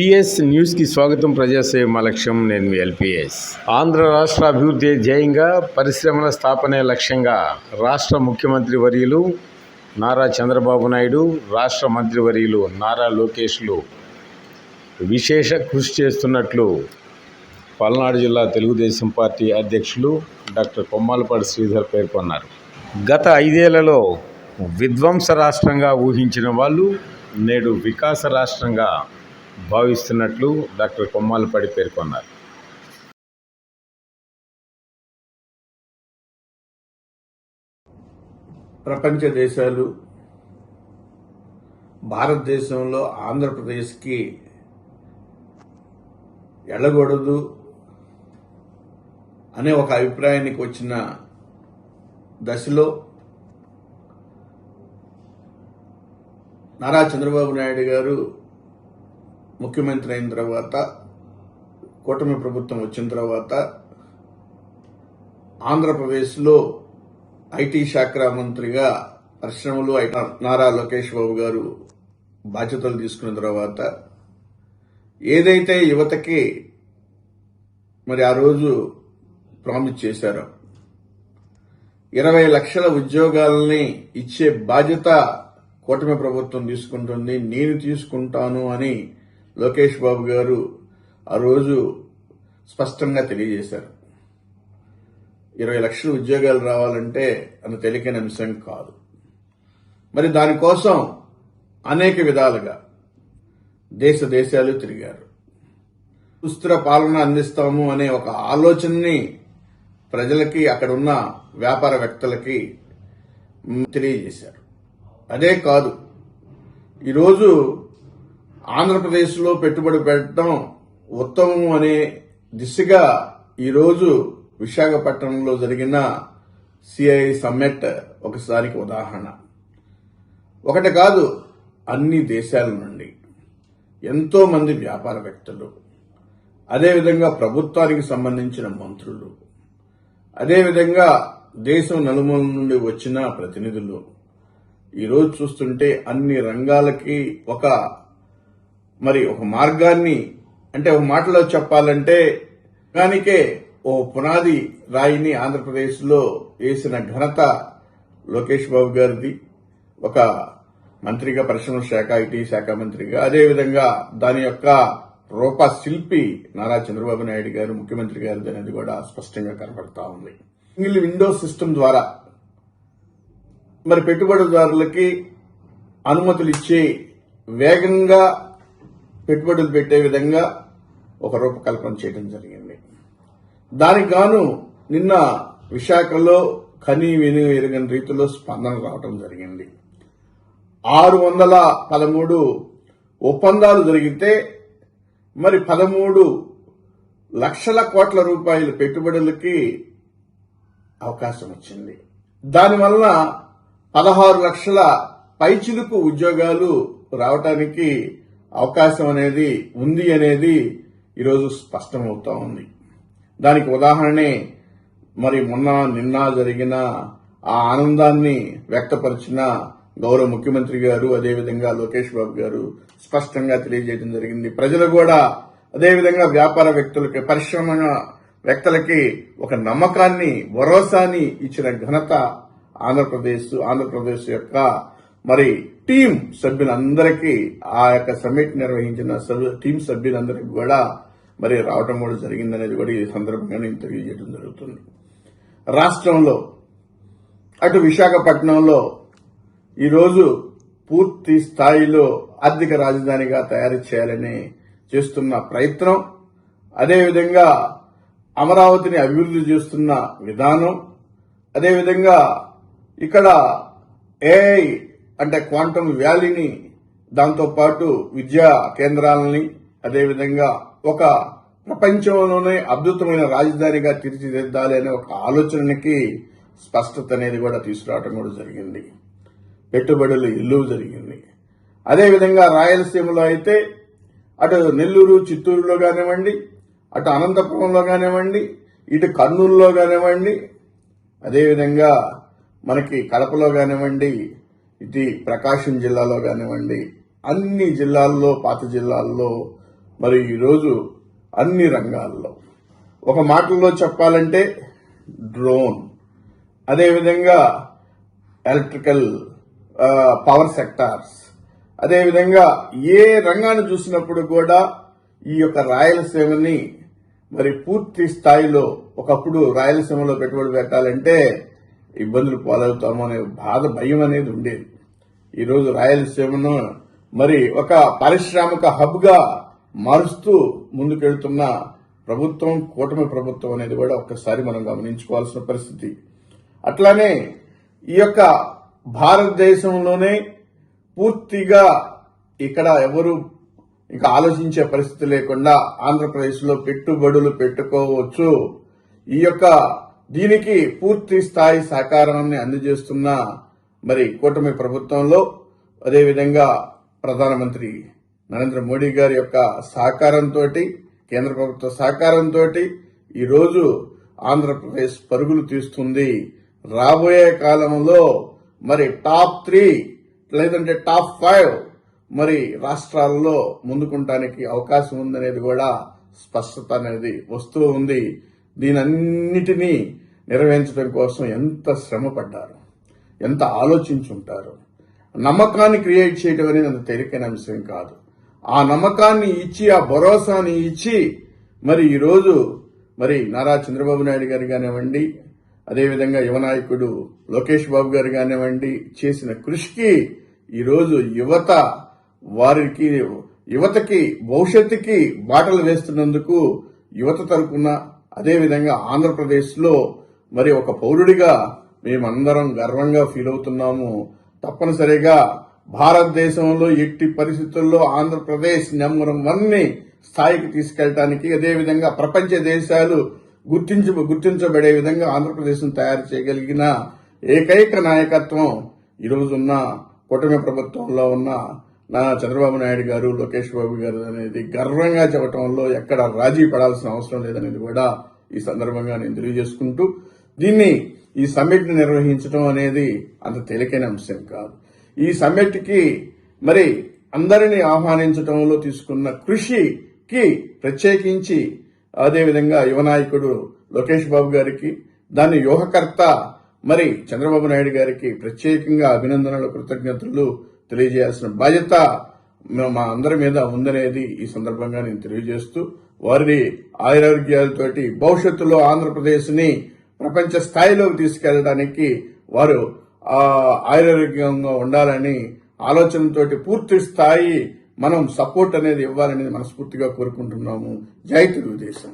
PS న్యూస్కి స్వాగతం ప్రజాసేవ మా లక్ష్యం. నేను ఎల్పిఎస్. ఆంధ్ర రాష్ట్ర అభివృద్ధి ధ్యేయంగా పరిశ్రమల స్థాపనే లక్ష్యంగా రాష్ట్ర ముఖ్యమంత్రి వర్యులు నారా చంద్రబాబు నాయుడు రాష్ట్ర మంత్రివర్యులు నారా లోకేష్లు విశేష కృషి చేస్తున్నట్లు పల్నాడు జిల్లా తెలుగుదేశం పార్టీ అధ్యక్షులు డాక్టర్ కొమ్మాలపాటి శ్రీధర్ పేర్కొన్నారు. గత ఐదేళ్ళలో విధ్వంస రాష్ట్రంగా ఊహించిన వాళ్ళు నేడు వికాస రాష్ట్రంగా భావిస్తున్నట్లు డాక్టర్ కొమ్మాలపడి పేర్కొన్నారు. ప్రపంచ దేశాలు భారతదేశంలో ఆంధ్రప్రదేశ్కి వెళ్ళకూడదు అనే ఒక అభిప్రాయానికి వచ్చిన దశలో నారా చంద్రబాబు నాయుడు గారు ముఖ్యమంత్రి అయిన తర్వాత కూటమి ప్రభుత్వం వచ్చిన తర్వాత ఆంధ్రప్రదేశ్లో ఐటీ శాఖ మంత్రిగా పరిశ్రమలు ఐ- నారా లోకేష్ బాబు గారు బాధ్యతలు తీసుకున్న తర్వాత ఏదైతే యువతకి మరి ఆ రోజు ప్రామిస్ చేశారో ఇరవై లక్షల ఉద్యోగాలని ఇచ్చే బాధ్యత కూటమి ప్రభుత్వం తీసుకుంటుంది నేను తీసుకుంటాను అని లోకేష్ బాబు గారు ఆ రోజు స్పష్టంగా తెలియజేశారు. ఇరవై లక్షల ఉద్యోగాలు రావాలంటే అంత తేలికైన అంశం కాదు. మరి దానికోసం అనేక విధాలుగా దేశ దేశాలు తిరిగారు. సుస్థిర పాలన అందిస్తాము అనే ఒక ఆలోచనని ప్రజలకి అక్కడ ఉన్న వ్యాపారవేత్తలకి తెలియజేశారు. అదే కాదు ఈరోజు ఆంధ్రప్రదేశ్లో పెట్టుబడి పెట్టడం ఉత్తమం అనే దిశగా ఈరోజు విశాఖపట్నంలో జరిగిన సిఐ సమ్మెట్ ఒకసారికి ఉదాహరణ. ఒకటి కాదు అన్ని దేశాల నుండి ఎంతో మంది వ్యాపారవేత్తలు అదేవిధంగా ప్రభుత్వానికి సంబంధించిన మంత్రులు అదేవిధంగా దేశం నలుమూల నుండి వచ్చిన ప్రతినిధులు. ఈరోజు చూస్తుంటే అన్ని రంగాలకి ఒక మరి ఒక మార్గాన్ని అంటే ఒక మాటలో చెప్పాలంటే దానికే ఓ పునాది రాయిని ఆంధ్రప్రదేశ్లో వేసిన ఘనత లోకేష్ బాబు గారిది. ఒక మంత్రిగా పరిశ్రమల శాఖ ఐటీ శాఖ మంత్రిగా అదేవిధంగా దాని యొక్క రూప శిల్పి నారా చంద్రబాబు నాయుడు గారు ముఖ్యమంత్రి గారు అనేది కూడా స్పష్టంగా కనపడతా ఉంది. సింగిల్ విండో సిస్టమ్ ద్వారా మరి పెట్టుబడిదారులకి అనుమతులు ఇచ్చి వేగంగా పెట్టుబడులు పెట్టే విధంగా ఒక రూపకల్పన చేయడం జరిగింది. దానికి గాను నిన్న విశాఖలో కని విని ఎరగని రీతిలో స్పందన రావడం జరిగింది. ఆరు వందల పదమూడు ఒప్పందాలు జరిగితే మరి పదమూడు లక్షల కోట్ల రూపాయల పెట్టుబడులకి అవకాశం వచ్చింది. దానివల్ల పదహారు లక్షల పైచిలుకు ఉద్యోగాలు రావటానికి అవకాశం అనేది ఉంది అనేది ఈరోజు స్పష్టమవుతా ఉంది. దానికి ఉదాహరణే మరి మొన్న నిన్న జరిగిన ఆ ఆనందాన్ని వ్యక్తపరిచిన గౌరవ ముఖ్యమంత్రి గారు అదేవిధంగా లోకేష్ బాబు గారు స్పష్టంగా తెలియజేయడం జరిగింది. ప్రజలు కూడా అదేవిధంగా వ్యాపార వ్యక్తులకి పరిశ్రమ వ్యక్తులకి ఒక నమ్మకాన్ని భరోసాని ఇచ్చిన ఘనత ఆంధ్రప్రదేశ్ ఆంధ్రప్రదేశ్ యొక్క మరి టీం సభ్యులందరికీ ఆ యొక్క సమ్మిట్ నిర్వహించిన సభ్యు- టీం సభ్యులందరికీ కూడా మరి రావటం కూడా జరిగిందనేది కూడా ఈ సందర్భంగా నేను తెలియజేయడం జరుగుతుంది. రాష్ట్రంలో అటు విశాఖపట్నంలో ఈరోజు పూర్తి స్థాయిలో ఆర్థిక రాజధానిగా తయారు చేయాలని చేస్తున్న ప్రయత్నం అదేవిధంగా అమరావతిని అభివృద్ధి చేస్తున్న విధానం అదేవిధంగా ఇక్కడ ఏఐ అంటే క్వాంటమ్ వ్యాలీని దాంతోపాటు విద్యా కేంద్రాలని అదేవిధంగా ఒక ప్రపంచంలోనే అద్భుతమైన రాజధానిగా తీర్చిదిద్దాలి అనే ఒక ఆలోచనకి స్పష్టత అనేది కూడా తీసుకురావడం కూడా జరిగింది. పెట్టుబడులు ఇల్లు జరిగింది. అదేవిధంగా రాయలసీమలో అయితే అటు నెల్లూరు చిత్తూరులో కానివ్వండి అటు అనంతపురంలో కానివ్వండి ఇటు కర్నూలులో కానివ్వండి అదేవిధంగా మనకి కడపలో కానివ్వండి ఇది ప్రకాశం జిల్లాలో కానివ్వండి అన్ని జిల్లాల్లో పాత జిల్లాల్లో మరి ఈరోజు అన్ని రంగాల్లో. ఒక మాటల్లో చెప్పాలంటే డ్రోన్ అదేవిధంగా ఎలక్ట్రికల్ పవర్ సెక్టార్స్ అదేవిధంగా ఏ రంగాన్ని చూసినప్పుడు కూడా ఈ యొక్క రాయలసీమని మరి పూర్తి స్థాయిలో ఒకప్పుడు రాయలసీమలో పెట్టుబడి పెట్టాలంటే ఇబ్బందులు పాలవుతామో అనే బాధ భయం అనేది ఉండేది. ఈరోజు రాయలసీమను మరి ఒక పారిశ్రామిక హబ్గా మారుస్తూ ముందుకెళ్తున్న ప్రభుత్వం కూటమి ప్రభుత్వం అనేది కూడా ఒక్కసారి మనం గమనించుకోవాల్సిన పరిస్థితి. అట్లానే ఈ యొక్క భారతదేశంలోనే పూర్తిగా ఇక్కడ ఎవరు ఇంకా ఆలోచించే పరిస్థితి లేకుండా ఆంధ్రప్రదేశ్లో పెట్టుబడులు పెట్టుకోవచ్చు. ఈ యొక్క దీనికి పూర్తి స్థాయి సహకారాన్ని అందజేస్తున్న మరి కూటమి ప్రభుత్వంలో అదేవిధంగా ప్రధానమంత్రి నరేంద్ర మోడీ గారి యొక్క సహకారంతో కేంద్ర ప్రభుత్వ సహకారంతో ఈరోజు ఆంధ్రప్రదేశ్ పరుగులు తీస్తుంది. రాబోయే కాలంలో మరి టాప్ త్రీ లేదంటే టాప్ ఫైవ్ మరి రాష్ట్రాలలో ముందుకుంటానికి అవకాశం ఉందనేది కూడా స్పష్టత అనేది వస్తూ ఉంది. దీనన్నిటినీ నెరవేర్చడం కోసం ఎంత శ్రమ పడ్డారు ఎంత ఆలోచించుంటారు? నమ్మకాన్ని క్రియేట్ చేయడం అనేది అంత తేలికైన అంశం కాదు. ఆ నమ్మకాన్ని ఇచ్చి ఆ భరోసాని ఇచ్చి మరి ఈరోజు మరి నారా చంద్రబాబు నాయుడు గారు కానివ్వండి అదేవిధంగా యువ నాయకుడు లోకేష్ బాబు గారు కానివ్వండి చేసిన కృషికి ఈరోజు యువత వారికి యువతకి భవిష్యత్తుకి బాటలు వేస్తున్నందుకు యువత తరపున అదేవిధంగా ఆంధ్రప్రదేశ్లో మరి ఒక పౌరుడిగా మేమందరం గర్వంగా ఫీల్ అవుతున్నాము. తప్పనిసరిగా భారతదేశంలో ఎట్టి పరిస్థితుల్లో ఆంధ్రప్రదేశ్ నెంబర్ వన్ని స్థాయికి తీసుకెళ్ళటానికి అదేవిధంగా ప్రపంచ దేశాలు గుర్తించ గుర్తించబడే విధంగా ఆంధ్రప్రదేశ్ను తయారు చేయగలిగిన ఏకైక నాయకత్వం ఈరోజున్న కూటమి ప్రభుత్వంలో ఉన్న నా చంద్రబాబు నాయుడు గారు లోకేష్ బాబు గారు అనేది గర్వంగా చెప్పడంలో ఎక్కడ రాజీ పడాల్సిన అవసరం లేదనేది కూడా ఈ సందర్భంగా నేను తెలియజేసుకుంటూ దీన్ని ఈ సమ్మిట్ని నిర్వహించడం అనేది అంత తేలికైన అంశం కాదు. ఈ సమ్మిట్కి మరి అందరినీ ఆహ్వానించడంలో తీసుకున్న కృషికి ప్రత్యేకించి అదేవిధంగా యువ నాయకుడు లోకేష్ బాబు గారికి దాని వ్యూహకర్త మరి చంద్రబాబు నాయుడు గారికి ప్రత్యేకంగా అభినందనలు కృతజ్ఞతలు తెలియజేయాల్సిన బాధ్యత మా అందరి మీద ఉందనేది ఈ సందర్భంగా నేను తెలియజేస్తూ వారి ఆయురారోగ్యాలతోటి భవిష్యత్తులో ఆంధ్రప్రదేశ్ని ప్రపంచ స్థాయిలోకి తీసుకెళ్ళడానికి వారు ఆయురోగ్యంగా ఆయురారోగ్యంగా ఉండాలని ఆలోచనతోటి పూర్తి స్థాయి మనం సపోర్ట్ అనేది ఇవ్వాలనేది మనస్ఫూర్తిగా కోరుకుంటున్నాము. జై తెలుగుదేశం.